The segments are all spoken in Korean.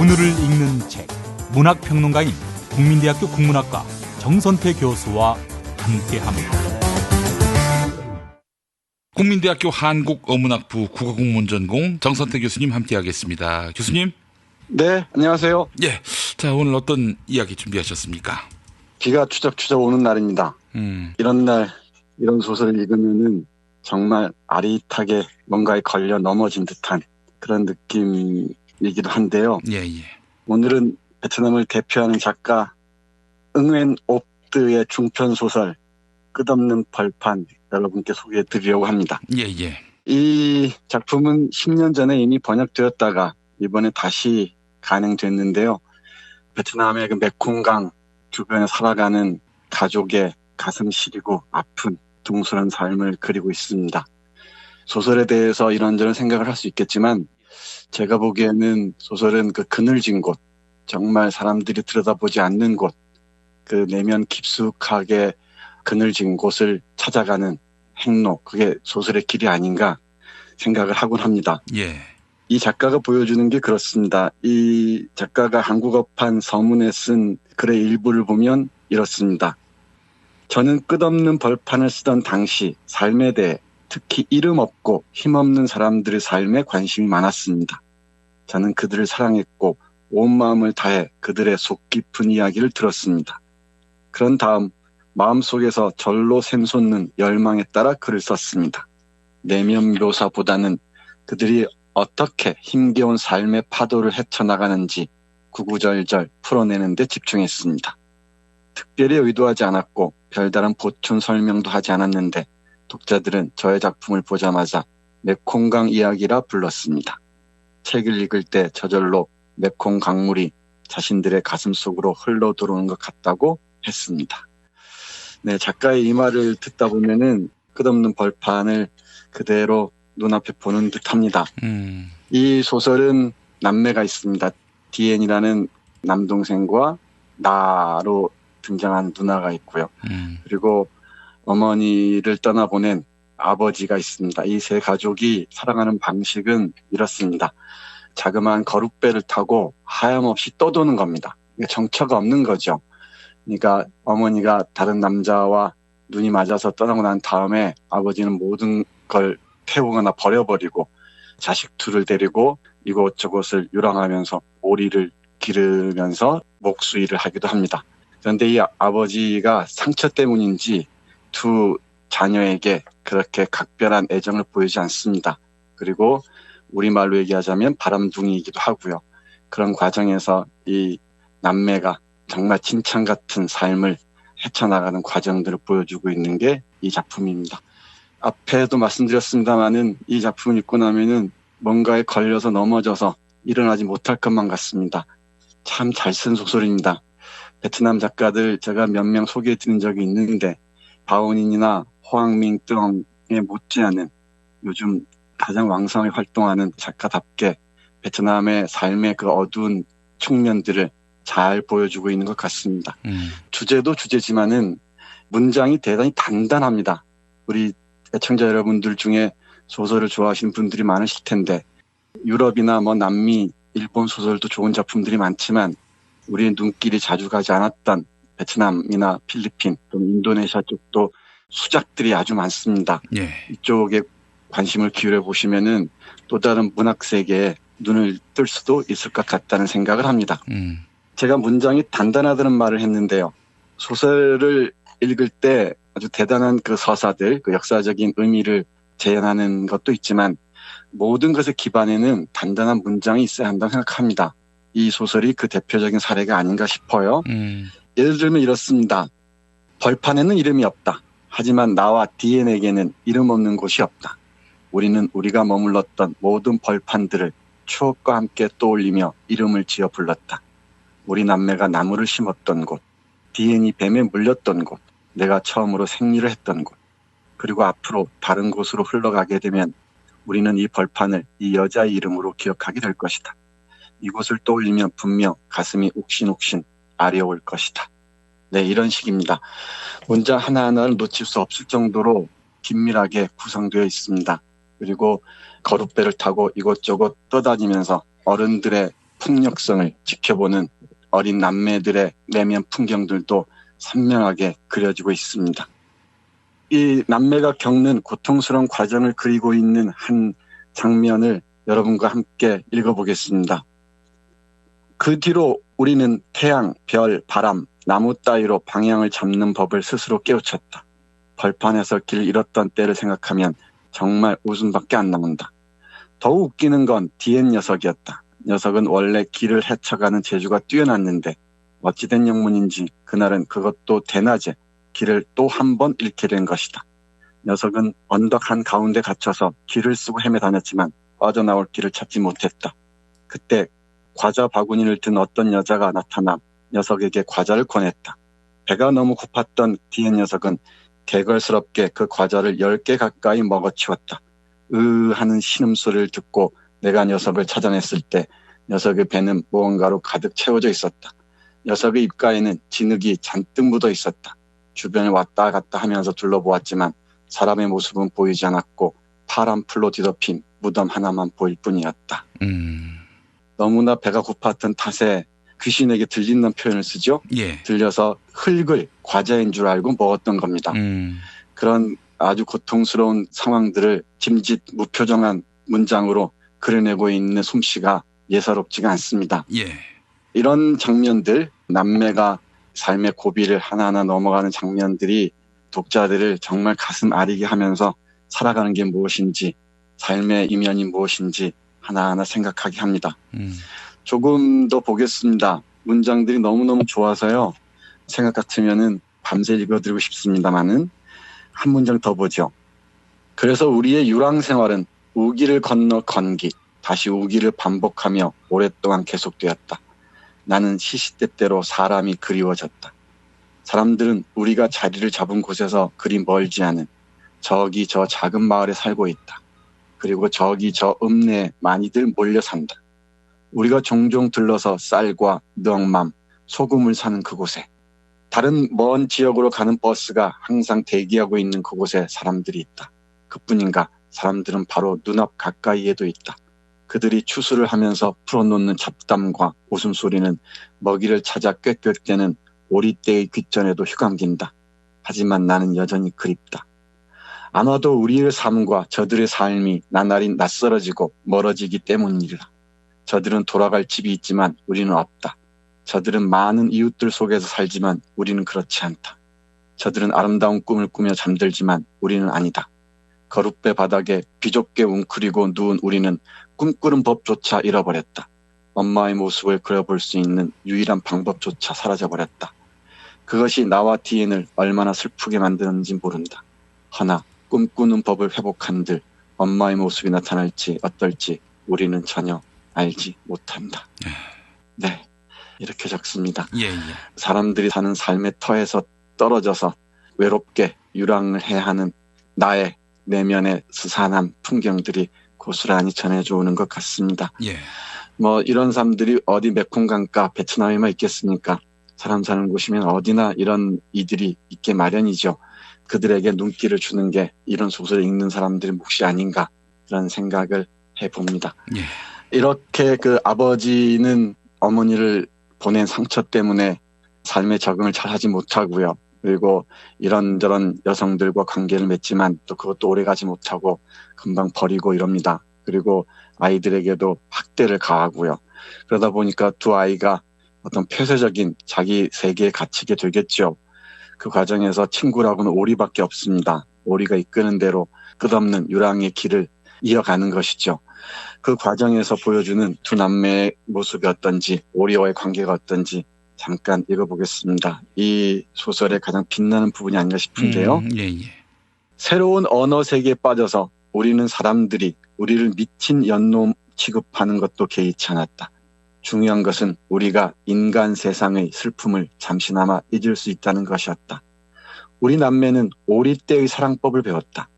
오늘을 읽는 책 문학평론가인 국민대학교 국문학과 정선태 교수와 함께합니다. 국민대학교 한국어문학부 국어국문전공 정선태 교수님 함께하겠습니다. 교수님, 네, 안녕하세요. 예, 자 오늘 어떤 이야기 준비하셨습니까? 비가 추적추적 오는 날입니다. 음, 이런 날, 이런 소설을 읽으면은 정말 아릿하게 뭔가에 걸려 넘어진 듯한 그런 느낌이 기도 한데요. 예, 예. 오늘은 베트남을 대표하는 작가 응웬 옵드의 중편 소설 끝없는 벌판 여러분께 소개해 드리려고 합니다. 예, 예. 이 작품은 10년 전에 이미 번역되었다가 이번에 다시 간행됐는데요. 베트남의 그 메콩강 주변에 살아가는 가족의 가슴 시리고 아픈 둥실한 삶을 그리고 있습니다. 소설에 대해서 이런저런 생각을 할 수 있겠지만 제가 보기에는 소설은 그 그늘진 곳, 정말 사람들이 들여다보지 않는 곳, 그 내면 깊숙하게 그늘진 곳을 찾아가는 행로, 그게 소설의 길이 아닌가 생각을 하곤 합니다. 예. 이 작가가 보여주는 게 그렇습니다. 이 작가가 한국어판 서문에 쓴 글의 일부를 보면 이렇습니다. 저는 끝없는 벌판을 쓰던 당시 삶에 대해 특히 이름 없고 힘없는 사람들의 삶에 관심이 많았습니다. 저는 그들을 사랑했고 온 마음을 다해 그들의 속 깊은 이야기를 들었습니다. 그런 다음 마음속에서 절로 샘솟는 열망에 따라 글을 썼습니다. 내면 묘사보다는 그들이 어떻게 힘겨운 삶의 파도를 헤쳐나가는지 구구절절 풀어내는 데 집중했습니다. 특별히 의도하지 않았고 별다른 보충 설명도 하지 않았는데 독자들은 저의 작품을 보자마자 메콩강 이야기라 불렀습니다. 책을 읽을 때 저절로 메콩 강물이 자신들의 가슴 속으로 흘러 들어오는 것 같다고 했습니다. 네, 작가의 이 말을 듣다 보면은 끝없는 벌판을 그대로 눈앞에 보는 듯 합니다. 음, 이 소설은 남매가 있습니다. 디엔이라는 남동생과 나로 등장한 누나가 있고요. 음, 그리고 어머니를 떠나보낸 아버지가 있습니다. 이 세 가족이 살아가는 방식은 이렇습니다. 자그마한 거룩배를 타고 하염없이 떠도는 겁니다. 정처가 없는 거죠. 그러니까 어머니가 다른 남자와 눈이 맞아서 떠나고 난 다음에 아버지는 모든 걸 태우거나 버려버리고 자식 둘을 데리고 이곳저곳을 유랑하면서 오리를 기르면서 목수일을 하기도 합니다. 그런데 이 아버지가 상처 때문인지 두 자녀에게 그렇게 각별한 애정을 보이지 않습니다. 그리고 우리말로 얘기하자면 바람둥이이기도 하고요. 그런 과정에서 이 남매가 정말 진창 같은 삶을 헤쳐나가는 과정들을 보여주고 있는 게 이 작품입니다. 앞에도 말씀드렸습니다만은 이 작품을 읽고 나면은 뭔가에 걸려서 넘어져서 일어나지 못할 것만 같습니다. 참 잘 쓴 소설입니다. 베트남 작가들 제가 몇 명 소개해 드린 적이 있는데 바오닌이나 호황밍 등에 못지않은 요즘 가장 왕성하게 활동하는 작가답게 베트남의 삶의 그 어두운 측면들을 잘 보여주고 있는 것 같습니다. 음, 주제도 주제지만은 문장이 대단히 단단합니다. 우리 애청자 여러분들 중에 소설을 좋아하시는 분들이 많으실 텐데 유럽이나 뭐 남미, 일본 소설도 좋은 작품들이 많지만 우리의 눈길이 자주 가지 않았던 베트남이나 필리핀 또는 인도네시아 쪽도 수작들이 아주 많습니다. 예. 이쪽에 관심을 기울여 보시면은 또 다른 문학 세계에 눈을 뜰 수도 있을 것 같다는 생각을 합니다. 음, 제가 문장이 단단하다는 말을 했는데요. 소설을 읽을 때 아주 대단한 그 서사들, 그 역사적인 의미를 재현하는 것도 있지만 모든 것의 기반에는 단단한 문장이 있어야 한다고 생각합니다. 이 소설이 그 대표적인 사례가 아닌가 싶어요. 음, 예를 들면 이렇습니다. 벌판에는 이름이 없다. 하지만 나와 디엔에게는 이름 없는 곳이 없다. 우리는 우리가 머물렀던 모든 벌판들을 추억과 함께 떠올리며 이름을 지어 불렀다. 우리 남매가 나무를 심었던 곳, 디엔이 뱀에 물렸던 곳, 내가 처음으로 생리를 했던 곳, 그리고 앞으로 다른 곳으로 흘러가게 되면 우리는 이 벌판을 이 여자의 이름으로 기억하게 될 것이다. 이곳을 떠올리면 분명 가슴이 욱신욱신 아려올 것이다. 네, 이런 식입니다. 문장 하나하나를 놓칠 수 없을 정도로 긴밀하게 구성되어 있습니다. 그리고 거룩배를 타고 이곳저곳 떠다니면서 어른들의 폭력성을 지켜보는 어린 남매들의 내면 풍경들도 선명하게 그려지고 있습니다. 이 남매가 겪는 고통스러운 과정을 그리고 있는 한 장면을 여러분과 함께 읽어보겠습니다. 그 뒤로 우리는 태양, 별, 바람, 나무 따위로 방향을 잡는 법을 스스로 깨우쳤다. 벌판에서 길 잃었던 때를 생각하면 정말 웃음밖에 안 나온다. 더욱 웃기는 건 디엔 녀석이었다. 녀석은 원래 길을 헤쳐가는 재주가 뛰어났는데 어찌된 영문인지 그날은 그것도 대낮에 길을 또 한 번 잃게 된 것이다. 녀석은 언덕 한 가운데 갇혀서 길을 쓰고 헤매 다녔지만 빠져나올 길을 찾지 못했다. 그때 과자 바구니를 든 어떤 여자가 나타나 녀석에게 과자를 권했다. 배가 너무 고팠던 디엔 녀석은 개걸스럽게 그 과자를 10개 가까이 먹어치웠다. 으 하는 신음소리를 듣고 내가 녀석을 찾아냈을 때 녀석의 배는 무언가로 가득 채워져 있었다. 녀석의 입가에는 진흙이 잔뜩 묻어 있었다. 주변을 왔다 갔다 하면서 둘러보았지만 사람의 모습은 보이지 않았고 파란 풀로 뒤덮인 무덤 하나만 보일 뿐이었다. 음, 너무나 배가 고팠던 탓에 귀신에게 들린다는 표현을 쓰죠. 예. 들려서 흙을 과자인 줄 알고 먹었던 겁니다. 음, 그런 아주 고통스러운 상황들을 짐짓 무표정한 문장으로 그려내고 있는 솜씨가 예사롭지가 않습니다. 예. 이런 장면들, 남매가 삶의 고비를 하나하나 넘어가는 장면들이 독자들을 정말 가슴 아리게 하면서 살아가는 게 무엇인지, 삶의 이면이 무엇인지 하나하나 생각하게 합니다. 음, 조금 더 보겠습니다. 문장들이 너무너무 좋아서요. 생각 같으면은 밤새 읽어드리고 싶습니다만은 한 문장 더 보죠. 그래서 우리의 유랑 생활은 우기를 건너 건기, 다시 우기를 반복하며 오랫동안 계속되었다. 나는 시시때때로 사람이 그리워졌다. 사람들은 우리가 자리를 잡은 곳에서 그리 멀지 않은 저기 저 작은 마을에 살고 있다. 그리고 저기 저 읍내에 많이들 몰려 산다. 우리가 종종 들러서 쌀과 넉맘, 소금을 사는 그곳에 다른 먼 지역으로 가는 버스가 항상 대기하고 있는 그곳에 사람들이 있다. 그뿐인가 사람들은 바로 눈앞 가까이에도 있다. 그들이 추수를 하면서 풀어놓는 잡담과 웃음소리는 먹이를 찾아 꾀꾀대는 오리떼의 귓전에도 휘감긴다. 하지만 나는 여전히 그립다. 안 와도 우리의 삶과 저들의 삶이 나날이 낯설어지고 멀어지기 때문이라. 저들은 돌아갈 집이 있지만 우리는 없다. 저들은 많은 이웃들 속에서 살지만 우리는 그렇지 않다. 저들은 아름다운 꿈을 꾸며 잠들지만 우리는 아니다. 거룻배 바닥에 비좁게 웅크리고 누운 우리는 꿈꾸는 법조차 잃어버렸다. 엄마의 모습을 그려볼 수 있는 유일한 방법조차 사라져버렸다. 그것이 나와 디엔을 얼마나 슬프게 만드는지 모른다. 허나 꿈꾸는 법을 회복한들 엄마의 모습이 나타날지 어떨지 우리는 전혀 알지 못한다. 네, 이렇게 적습니다. 예, 예. 사람들이 사는 삶의 터에서 떨어져서 외롭게 유랑을 해야 하는 나의 내면의 스산한 풍경들이 고스란히 전해져 오는 것 같습니다. 예. 뭐 이런 사람들이 어디 메콩강가 베트남에만 있겠습니까? 사람 사는 곳이면 어디나 이런 이들이 있게 마련이죠. 그들에게 눈길을 주는 게 이런 소설을 읽는 사람들의 몫이 아닌가 그런 생각을 해봅니다. 예. 이렇게 그 아버지는 어머니를 보낸 상처 때문에 삶에 적응을 잘 하지 못하고요. 그리고 이런저런 여성들과 관계를 맺지만 또 그것도 오래 가지 못하고 금방 버리고 이럽니다. 그리고 아이들에게도 학대를 가하고요. 그러다 보니까 두 아이가 어떤 폐쇄적인 자기 세계에 갇히게 되겠죠. 그 과정에서 친구라고는 오리밖에 없습니다. 오리가 이끄는 대로 끝없는 유랑의 길을 이어가는 것이죠. 그 과정에서 보여주는 두 남매의 모습이 어떤지, 오리와의 관계가 어떤지 잠깐 읽어보겠습니다. 이 소설의 가장 빛나는 부분이 아닌가 싶은데요. 음, 예, 예. 새로운 언어 세계에 빠져서 우리는 사람들이 우리를 미친 연놈 취급하는 것도 개의치 않았다. 중요한 것은 우리가 인간 세상의 슬픔을 잠시나마 잊을 수 있다는 것이었다. 우리 남매는 오리떼의 사랑법을 배웠다.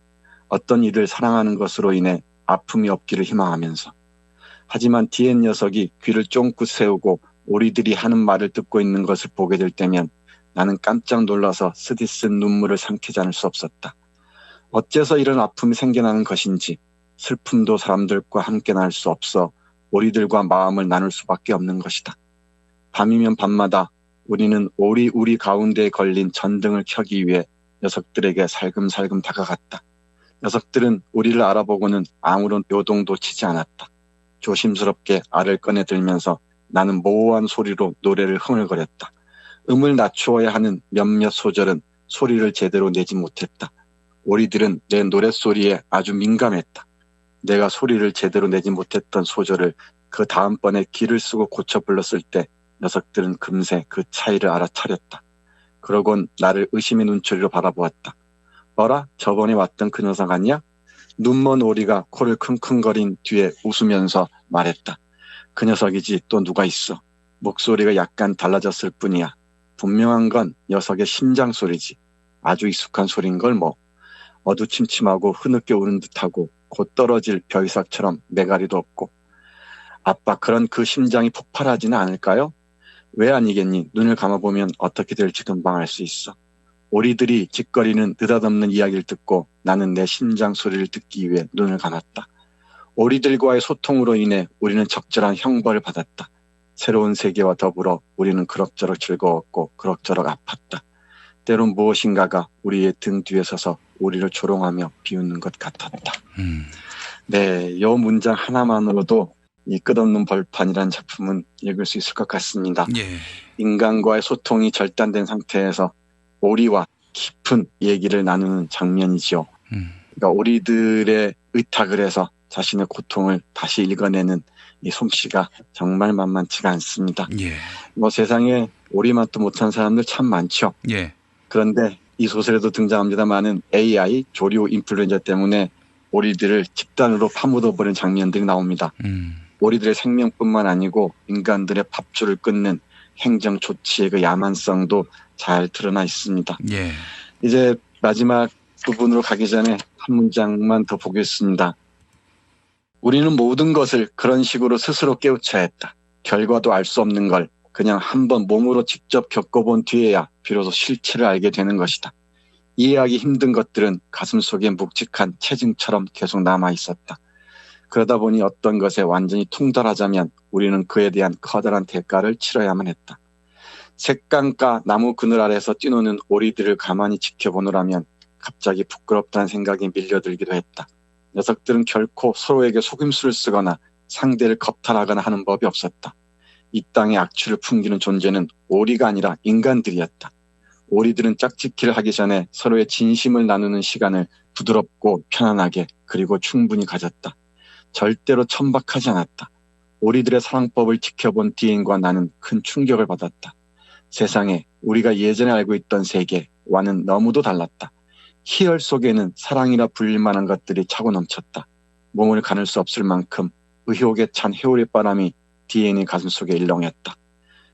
어떤 이를 사랑하는 것으로 인해 아픔이 없기를 희망하면서. 하지만 디엔 녀석이 귀를 쫑긋 세우고 오리들이 하는 말을 듣고 있는 것을 보게 될 때면 나는 깜짝 놀라서 쓰디쓴 눈물을 삼키지 않을 수 없었다. 어째서 이런 아픔이 생겨나는 것인지 슬픔도 사람들과 함께 날 수 없어 오리들과 마음을 나눌 수밖에 없는 것이다. 밤이면 밤마다 우리는 오리 우리 가운데에 걸린 전등을 켜기 위해 녀석들에게 살금살금 다가갔다. 녀석들은 우리를 알아보고는 아무런 요동도 치지 않았다. 조심스럽게 알을 꺼내 들면서 나는 모호한 소리로 노래를 흥얼거렸다. 음을 낮추어야 하는 몇몇 소절은 소리를 제대로 내지 못했다. 오리들은 내 노랫소리에 아주 민감했다. 내가 소리를 제대로 내지 못했던 소절을 그 다음번에 기를 쓰고 고쳐 불렀을 때 녀석들은 금세 그 차이를 알아차렸다. 그러곤 나를 의심의 눈초리로 바라보았다. 어라? 저번에 왔던 그 녀석 아니야? 눈먼 오리가 코를 킁킁거린 뒤에 웃으면서 말했다. 그 녀석이지 또 누가 있어. 목소리가 약간 달라졌을 뿐이야. 분명한 건 녀석의 심장 소리지. 아주 익숙한 소린 걸 뭐. 어두침침하고 흐느껴 오는 듯하고 곧 떨어질 벼이삭처럼 매가리도 없고. 아빠 그런 그 심장이 폭발하지는 않을까요? 왜 아니겠니? 눈을 감아보면 어떻게 될지 금방 알 수 있어. 오리들이 짓거리는 느닷없는 이야기를 듣고 나는 내 심장 소리를 듣기 위해 눈을 감았다. 오리들과의 소통으로 인해 우리는 적절한 형벌을 받았다. 새로운 세계와 더불어 우리는 그럭저럭 즐거웠고 그럭저럭 아팠다. 때론 무엇인가가 우리의 등 뒤에 서서 우리를 조롱하며 비웃는 것 같았다. 음, 네, 이 문장 하나만으로도 이 끝없는 벌판이라는 작품은 읽을 수 있을 것 같습니다. 예. 인간과의 소통이 절단된 상태에서 오리와 깊은 얘기를 나누는 장면이지요. 음, 그러니까 오리들의 의탁을 해서 자신의 고통을 다시 읽어내는 이 솜씨가 정말 만만치가 않습니다. 예. 뭐 세상에 오리맛도 못한 사람들 참 많죠. 예. 그런데 이 소설에도 등장합니다만은 AI 조류 인플루엔자 때문에 오리들을 집단으로 파묻어버린 장면들이 나옵니다. 음, 오리들의 생명뿐만 아니고 인간들의 밥줄을 끊는 행정 조치의 그 야만성도 잘 드러나 있습니다. 예. 이제 마지막 부분으로 가기 전에 한 문장만 더 보겠습니다. 우리는 모든 것을 그런 식으로 스스로 깨우쳐야 했다. 결과도 알 수 없는 걸 그냥 한번 몸으로 직접 겪어본 뒤에야 비로소 실체를 알게 되는 것이다. 이해하기 힘든 것들은 가슴 속에 묵직한 체증처럼 계속 남아 있었다. 그러다 보니 어떤 것에 완전히 통달하자면 우리는 그에 대한 커다란 대가를 치러야만 했다. 색감가 나무 그늘 아래서 뛰노는 오리들을 가만히 지켜보느라면 갑자기 부끄럽다는 생각이 밀려들기도 했다. 녀석들은 결코 서로에게 속임수를 쓰거나 상대를 겁탈하거나 하는 법이 없었다. 이 땅의 악취를 풍기는 존재는 오리가 아니라 인간들이었다. 오리들은 짝짓기를 하기 전에 서로의 진심을 나누는 시간을 부드럽고 편안하게 그리고 충분히 가졌다. 절대로 천박하지 않았다. 오리들의 사랑법을 지켜본 디엔과 나는 큰 충격을 받았다. 세상에 우리가 예전에 알고 있던 세계와는 너무도 달랐다. 희열 속에는 사랑이라 불릴 만한 것들이 차고 넘쳤다. 몸을 가눌 수 없을 만큼 의혹에 찬 해오리 바람이 디엔의 가슴 속에 일렁했다.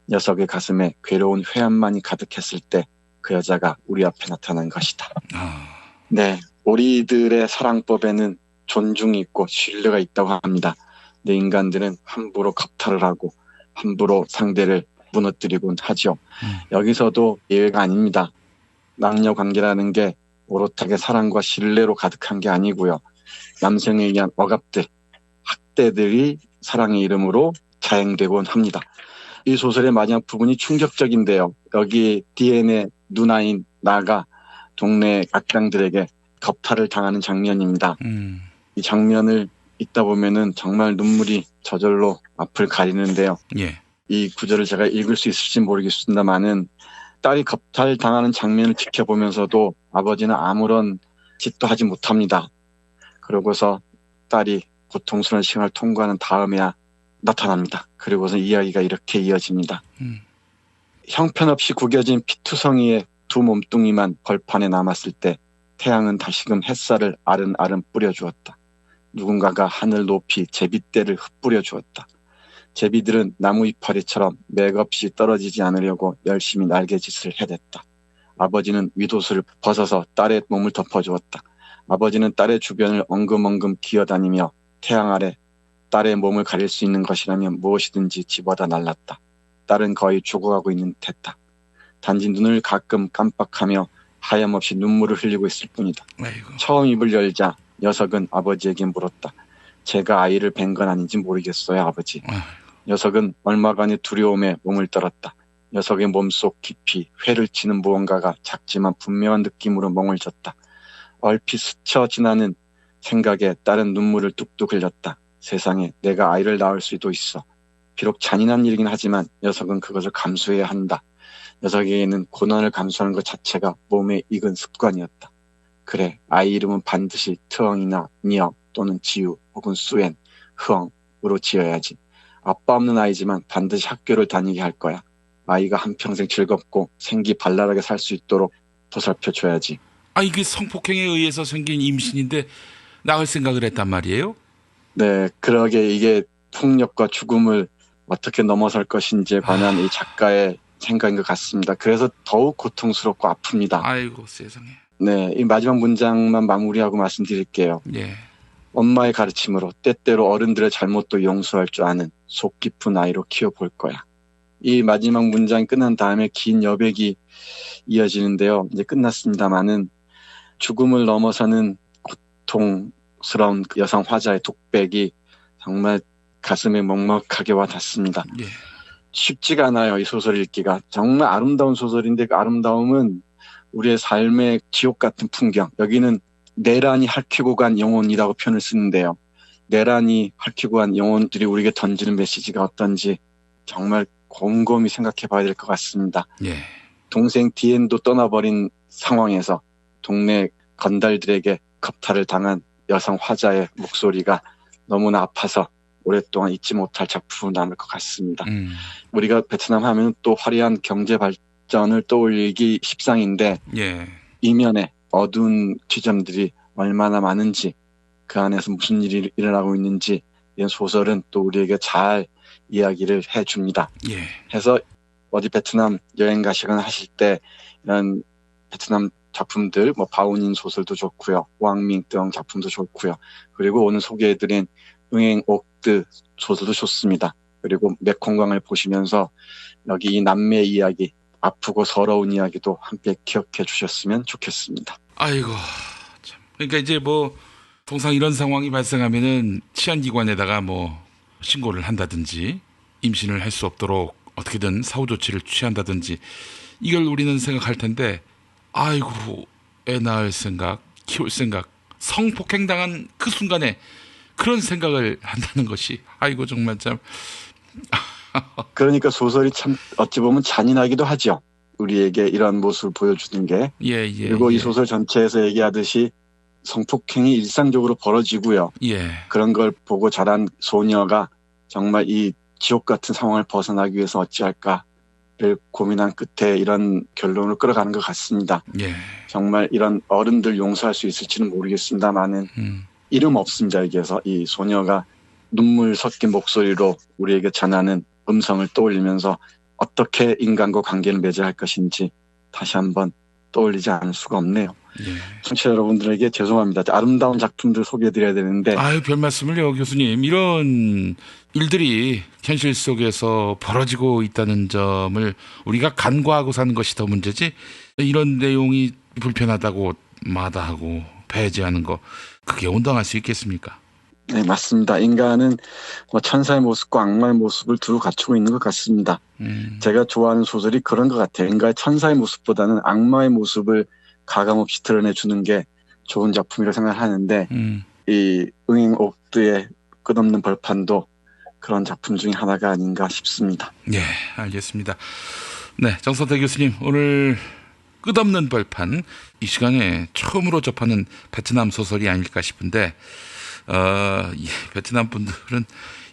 녀석의 가슴에 괴로운 회한만이 가득했을 때 그 여자가 우리 앞에 나타난 것이다. 아, 네, 오리들의 사랑법에는 존중이 있고 신뢰가 있다고 합니다. 내 인간들은 함부로 겁탈을 하고 함부로 상대를 무너뜨리곤 하죠. 음. 여기서도 예외가 아닙니다. 남녀 관계라는 게 오롯하게 사랑과 신뢰로 가득한 게 아니고요. 남성에 의한 억압들, 학대들이 사랑의 이름으로 자행되곤 합니다. 이 소설의 마지막 부분이 충격적인데요. 여기 DNA 누나인 나가 동네 악당들에게 겁탈을 당하는 장면입니다. 음, 이 장면을 읽다 보면은 정말 눈물이 저절로 앞을 가리는데요. 예. 이 구절을 제가 읽을 수 있을지 모르겠습니다만은 딸이 겁탈 당하는 장면을 지켜보면서도 아버지는 아무런 짓도 하지 못합니다. 그러고서 딸이 고통스러운 시간을 통과하는 다음에야 나타납니다. 그리고서 이야기가 이렇게 이어집니다. 음, 형편없이 구겨진 피투성이의 두 몸뚱이만 벌판에 남았을 때 태양은 다시금 햇살을 아른아른 뿌려주었다. 누군가가 하늘 높이 제비떼를 흩뿌려 주었다. 제비들은 나무 이파리처럼 맥없이 떨어지지 않으려고 열심히 날개짓을 해댔다. 아버지는 윗옷을 벗어서 딸의 몸을 덮어주었다. 아버지는 딸의 주변을 엉금엉금 기어다니며 태양 아래 딸의 몸을 가릴 수 있는 것이라면 무엇이든지 집어다 날랐다. 딸은 거의 죽어가고 있는 듯했다. 단지 눈을 가끔 깜빡하며 하염없이 눈물을 흘리고 있을 뿐이다. 아이고. 처음 입을 열자 녀석은 아버지에게 물었다. 제가 아이를 뵌 건 아닌지 모르겠어요, 아버지. 녀석은 얼마간의 두려움에 몸을 떨었다. 녀석의 몸속 깊이 회를 치는 무언가가 작지만 분명한 느낌으로 멍을 졌다. 얼핏 스쳐 지나는 생각에 따른 눈물을 뚝뚝 흘렸다. 세상에 내가 아이를 낳을 수도 있어. 비록 잔인한 일이긴 하지만 녀석은 그것을 감수해야 한다. 녀석에게는 고난을 감수하는 것 자체가 몸에 익은 습관이었다. 그래, 아이 이름은 반드시 트엉이나 니어 또는 지우 혹은 수엔, 흐엉으로 지어야지. 아빠 없는 아이지만 반드시 학교를 다니게 할 거야. 아이가 한평생 즐겁고 생기 발랄하게 살 수 있도록 보살펴 줘야지. 아 이게 성폭행에 의해서 생긴 임신인데 낳을 생각을 했단 말이에요? 네, 그러게 이게 폭력과 죽음을 어떻게 넘어설 것인지에 관한 이 작가의 생각인 것 같습니다. 그래서 더욱 고통스럽고 아픕니다. 아이고 세상에. 네, 이 마지막 문장만 마무리하고 말씀드릴게요. 예. 엄마의 가르침으로 때때로 어른들의 잘못도 용서할 줄 아는 속 깊은 아이로 키워볼 거야. 이 마지막 문장이 끝난 다음에 긴 여백이 이어지는데요. 이제 끝났습니다만은 죽음을 넘어서는 고통스러운 그 여성 화자의 독백이 정말 가슴에 먹먹하게 와 닿습니다. 예. 쉽지가 않아요. 이 소설 읽기가. 정말 아름다운 소설인데 그 아름다움은 우리의 삶의 지옥 같은 풍경. 여기는 내란이 핥히고 간 영혼이라고 표현을 쓰는데요. 내란이 핥히고 간 영혼들이 우리에게 던지는 메시지가 어떤지 정말 곰곰이 생각해 봐야 될 것 같습니다. 예. 동생 디엔도 떠나버린 상황에서 동네 건달들에게 겁탈을 당한 여성 화자의 목소리가 너무나 아파서 오랫동안 잊지 못할 작품으로 남을 것 같습니다. 음. 우리가 베트남 하면 또 화려한 경제 발전을 떠올리기 십상인데 예. 이면에 어두운 지점들이 얼마나 많은지 그 안에서 무슨 일이 일어나고 있는지 이런 소설은 또 우리에게 잘 이야기를 해줍니다. 예. 해서 어디 베트남 여행 가시거나 하실 때 이런 베트남 작품들 뭐 바우닌 소설도 좋고요. 왕밍덩 작품도 좋고요. 그리고 오늘 소개해드린 응행 옥드 소설도 좋습니다. 그리고 메콩강을 보시면서 여기 이 남매의 이야기 아프고 서러운 이야기도 함께 기억해 주셨으면 좋겠습니다. 아이고 참. 그러니까 이제 뭐 통상 이런 상황이 발생하면은 치안기관에다가 뭐 신고를 한다든지 임신을 할 수 없도록 어떻게든 사후 조치를 취한다든지 이걸 우리는 생각할 텐데 아이고 애 낳을 생각 키울 생각 성폭행 당한 그 순간에 그런 생각을 한다는 것이 아이고 정말 참 그러니까 소설이 참 어찌 보면 잔인하기도 하죠. 우리에게 이런 모습을 보여주는 게 예, 예. 그리고 예. 이 소설 전체에서 얘기하듯이 성폭행이 일상적으로 벌어지고요. 예. 그런 걸 보고 자란 소녀가 정말 이 지옥 같은 상황을 벗어나기 위해서 어찌할까를 고민한 끝에 이런 결론을 끌어가는 것 같습니다. 예. 정말 이런 어른들 용서할 수 있을지는 모르겠습니다만은 음. 이름 없습니다. 여기에서 이 소녀가 눈물 섞인 목소리로 우리에게 전하는 음성을 떠올리면서 어떻게 인간과 관계를 맺어야 할 것인지 다시 한번 떠올리지 않을 수가 없네요. 예. 청취자 여러분들에게 죄송합니다. 아름다운 작품들 소개해드려야 되는데 아유, 별 말씀을요, 교수님. 이런 일들이 현실 속에서 벌어지고 있다는 점을 우리가 간과하고 사는 것이 더 문제지. 이런 내용이 불편하다고 마다하고 배제하는 거, 그게 온당할 수 있겠습니까? 네 맞습니다. 인간은 뭐 천사의 모습과 악마의 모습을 두루 갖추고 있는 것 같습니다. 음, 제가 좋아하는 소설이 그런 것 같아요. 인간의 천사의 모습보다는 악마의 모습을 가감없이 드러내 주는 게 좋은 작품이라고 생각하는데 음, 이 응행 옥드의 끝없는 벌판도 그런 작품 중에 하나가 아닌가 싶습니다. 예, 알겠습니다. 네, 정선태 교수님, 오늘 끝없는 벌판, 이 시간에 처음으로 접하는 베트남 소설이 아닐까 싶은데, 어, 예, 베트남 분들은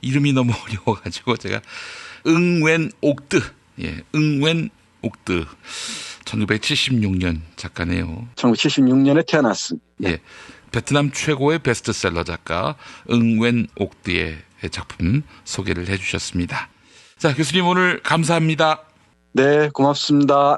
이름이 너무 어려워가지고 제가 응웬 옥드, 예, 응웬 옥드, 1976년 작가네요. 1976년에 태어났습니다. 예, 베트남 최고의 베스트셀러 작가 응웬 옥드의 작품 소개를 해주셨습니다. 자, 교수님 오늘 감사합니다. 네, 고맙습니다.